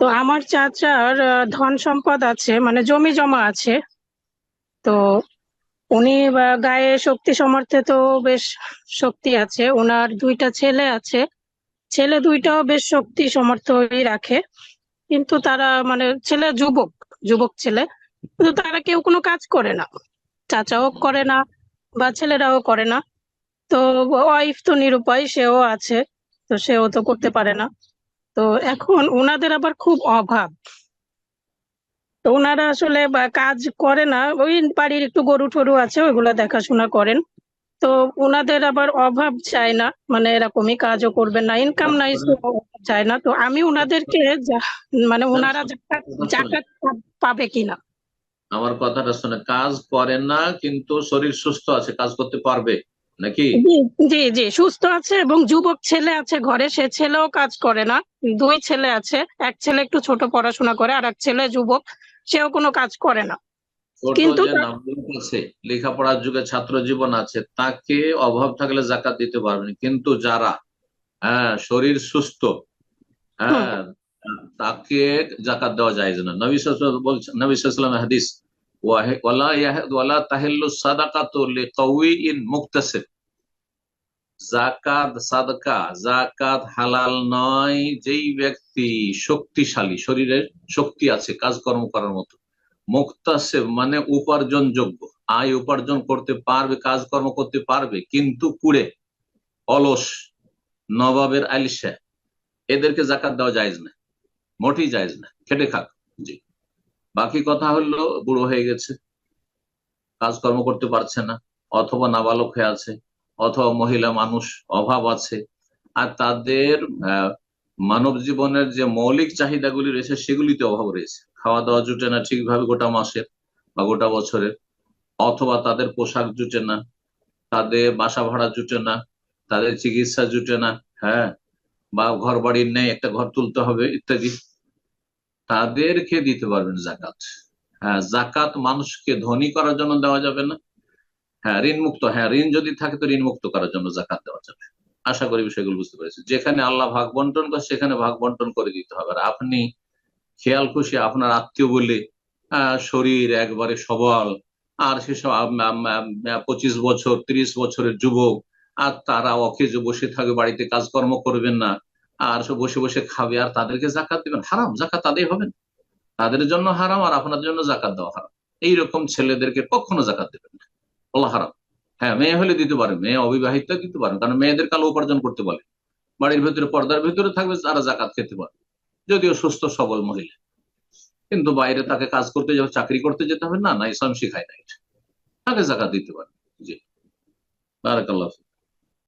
তো আমার চাচার ধন সম্পদ আছে মানে জমি জমা আছে। তো উনি গায়ে শক্তি সামর্থ্যে তো বেশ শক্তি আছে। ওনার দুইটা ছেলে আছে। ছেলে দুইটাও বেশ শক্তি সামর্থ্যই রাখে। কিন্তু তারা মানে ছেলে যুবক যুবক ছেলে। কিন্তু তারা কেউ কোনো কাজ করে না। চাচাও করে না বা ছেলেরাও করে না। তো ওয়াইফ তো নিরুপায়, সেও আছে। তো সেও তো করতে পারে না। তো এখন ওনাদের আবার খুব অভাব। তো ওনারা আসলে কাজ করে না, ওই বাড়ির একটু গরু টরু আছে, ওইগুলা দেখাশোনা করেন। তো ওনাদের আবার অভাব চায় না মানে এরকমই কাজও করবেন না ইনকাম নাই চায় না। তো আমি ওনাদেরকে মানে ওনারা জাকাত পাবে কিনা। আমার কথাটা শুনে কাজ করে না, কিন্তু শরীর সুস্থ আছে, কাজ করতে পারবে। নাকি? জি জি সুস্থ আছে এবং যুবক ছেলে আছে ঘরে সে ছেলেও কাজ করে না। দুই ছেলে আছে এক ছেলে একটু ছোট পড়াশোনা করে আর এক ছেলে যুবক সেও কোনো কাজ করে না। কিন্তু আছে লেখাপড়ার যুগে ছাত্র জীবন আছে তাকে অভাব থাকলে জাকাত দিতে পারবেন। কিন্তু যারা হ্যাঁ শরীর সুস্থ হ্যাঁ তাকে জাকাত দেওয়া যায় না। নবী বলছেন নবী হাদিস শক্তিশালী, শরীরের শক্তি আছে, কাজকর্ম করার মতো। মুক্তাসেব মানে উপার্জন যোগ্য আয় উপার্জন করতে পারবে, কাজকর্ম করতে পারবে, কিন্তু কুড়ে অলস, নবাবের আলিশা এদেরকে জাকাত দেওয়া যায় না। মোটেই যায় না। খেটে খাক। জি। বাকি কথা হলো বুড়ো হয়ে গেছে। কাজকর্ম করতে পারছে না, অথবা নাবালক হয়ে আছে, অথবা মহিলা মানুষ, অভাব আছে। আর তাদের মানব জীবনের যে মৌলিক চাহিদাগুলি রয়েছে, সেগুলিতে অভাব রয়েছে। খাওয়া দাওয়া জুটে না ঠিকভাবে গোটা মাসের বা গোটা বছরের। অথবা তাদের পোশাক জুটে না, তাদের বাসা ভাড়া জুটে না, তাদের চিকিৎসা জুটে না হ্যাঁ? বা ঘর বাড়ির নেই, একটা ঘর তুলতে হবে, ইত্যাদি। তাদেরকে দিতে পারবেন জাকাত হ্যাঁ জাকাত মানুষকে ধনী করার জন্য দেওয়া যাবে না। হ্যাঁ ঋণ মুক্ত হ্যাঁ ঋণ যদি থাকে তো ঋণ মুক্ত করার জন্য জাকাত দেওয়া যাবে। আশা করি বিষয়গুলো বুঝতে পেরেছি। যেখানে আল্লাহ ভাগ বন্টন করে, সেখানে ভাগ বন্টন করে দিতে হবে। আর আপনি খেয়াল খুশি আপনার আত্মীয় বলে শরীর একবারে সবল, আর সেসব পঁচিশ বছর, তিরিশ বছরের যুবক, আর তারা অকেজ বসে থাকবে বাড়িতে কাজকর্ম করবেন না আর সব বসে বসে খাবে আর তাদেরকে জাকাত দিবেন। হারাম, জাকাত তাদের হবে না। তাদের জন্য হারাম আর আপনার জন্য জাকাত দেওয়া হারাম। এইরকম ছেলেদেরকে কখনো জাকাত দেবেন না। আল্লাহ হারাম। হ্যাঁ মেয়ে হলে দিতে পারে, মেয়ে অবিবাহিত দিতে পারে, কারণ মেয়েদের কালো উপার্জন করতে বলে বাড়ির ভেতরে, পর্দার ভেতরে থাকবে, তারা জাকাত খেতে পারে। যদিও সুস্থ, সবল মহিলা। কিন্তু বাইরে তাকে কাজ করতে যাবে চাকরি করতে যেতে হবে, না না, ইসলাম শিখায় না এটা। তাকে জাকাত দিতে পারে। জি। বারাকাল্লাহ।